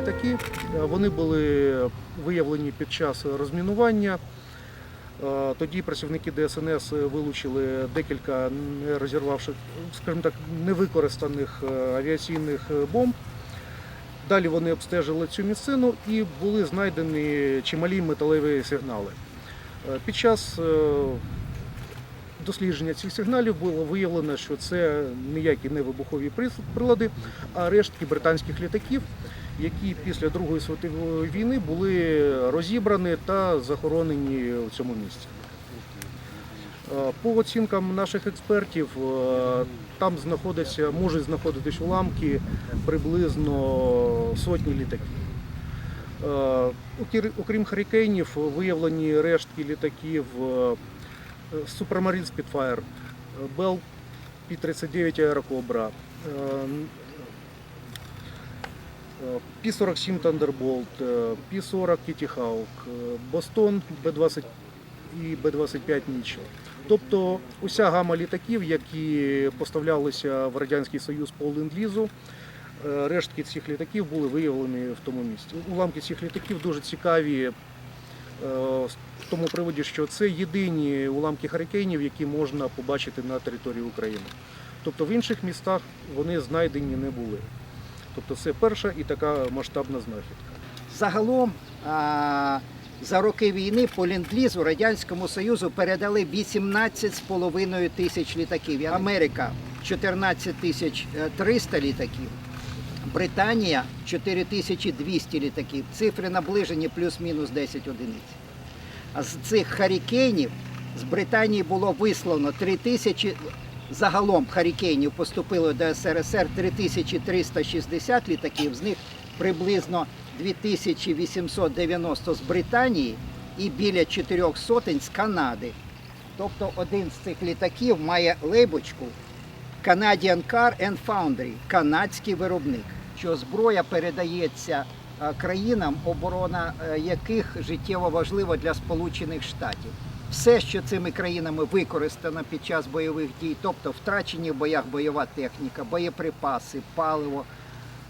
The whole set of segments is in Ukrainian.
Літаки е, вони були виявлені під час розмінування. Е, Тоді працівники ДСНС вилучили декілька не розірвавших, скажімо так, невикористаних е, авіаційних бомб. Далі вони обстежили цю місцину і були знайдені чималі металеві сигнали. Е, Під час е, дослідження цих сигналів було виявлено, що це ніякі не вибухові прилади, а рештки британських літаків, які після Другої світової війни були розібрані та захоронені в цьому місці. Е, По оцінкам наших експертів, е, там знаходяться, можуть знаходитись уламки приблизно сотні літаків. Е, Окрім харікейнів, виявлені рештки літаків Spitfire, е, Bell P-39 Aerocobra, е, е, P-47 Thunderbolt, е, P-40 Kitty Hawk, е, Boston B-20 і Б-25 Mitchell. Тобто уся гама літаків, які поставлялися в Радянський Союз по ленд-лізу, е, рештки цих літаків були виявлені в тому місці. Уламки цих літаків дуже цікаві е, в тому приводі, що це єдині уламки харикейнів, які можна побачити на території України. Тобто в інших містах вони знайдені не були. Тобто це перша і така масштабна знахідка. Загалом а, за роки війни по ленд-лізу Радянському Союзу передали 18,5 тисяч літаків. Америка 14 тисяч е, 300 літаків. Британія 4200 літаків. Цифри наближені плюс-мінус 10 одиниць. А з цих харікейнів з Британії було вислано 3000, загалом харікейнів поступило до СРСР 3360 літаків, з них приблизно 2890 з Британії і біля 4 сотень з Канади. Тобто один з цих літаків має лейбочку Canadian Car and Foundry, канадський виробник, що зброя передається е, країнам, оборона е, яких життєво важлива для Сполучених Штатів. Все, що цими країнами використано під час бойових дій, тобто втрачені в боях бойова техніка, боєприпаси, паливо,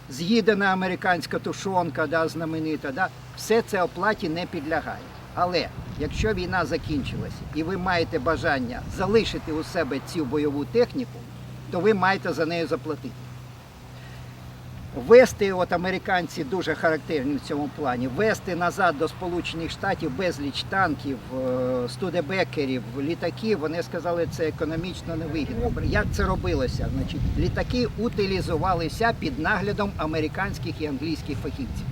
з'їдена американська тушонка, да, знаменита, да, все це оплаті не підлягає. Але якщо війна закінчилася і ви маєте бажання залишити у себе цю бойову техніку, то ви маєте за нею заплатити. Вести, от американці дуже характерні в цьому плані, вести назад до Сполучених Штатів безліч танків, е, студебекерів, літаків, вони сказали, це економічно невигідно. Як це робилося? Значить, літаки утилізувалися під наглядом американських і англійських фахівців.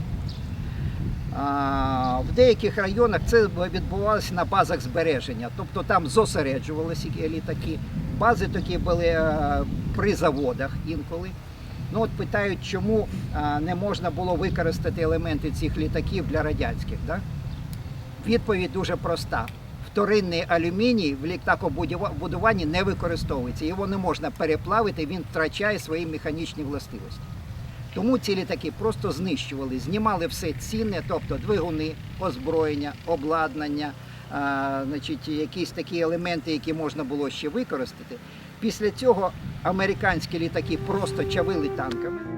В деяких районах це відбувалося на базах збереження, тобто там зосереджувалися літаки. Бази такі були е, при заводах інколи. Ну от питають, чому не можна було використати елементи цих літаків для радянських. Да? Відповідь дуже проста. Вторинний алюміній в літакобудуванні не використовується. Його не можна переплавити, він втрачає свої механічні властивості. Тому ці літаки просто знищували, знімали все цінне, тобто двигуни, озброєння, обладнання, а, значить, якісь такі елементи, які можна було ще використати. Після цього американські літаки просто чавили танками.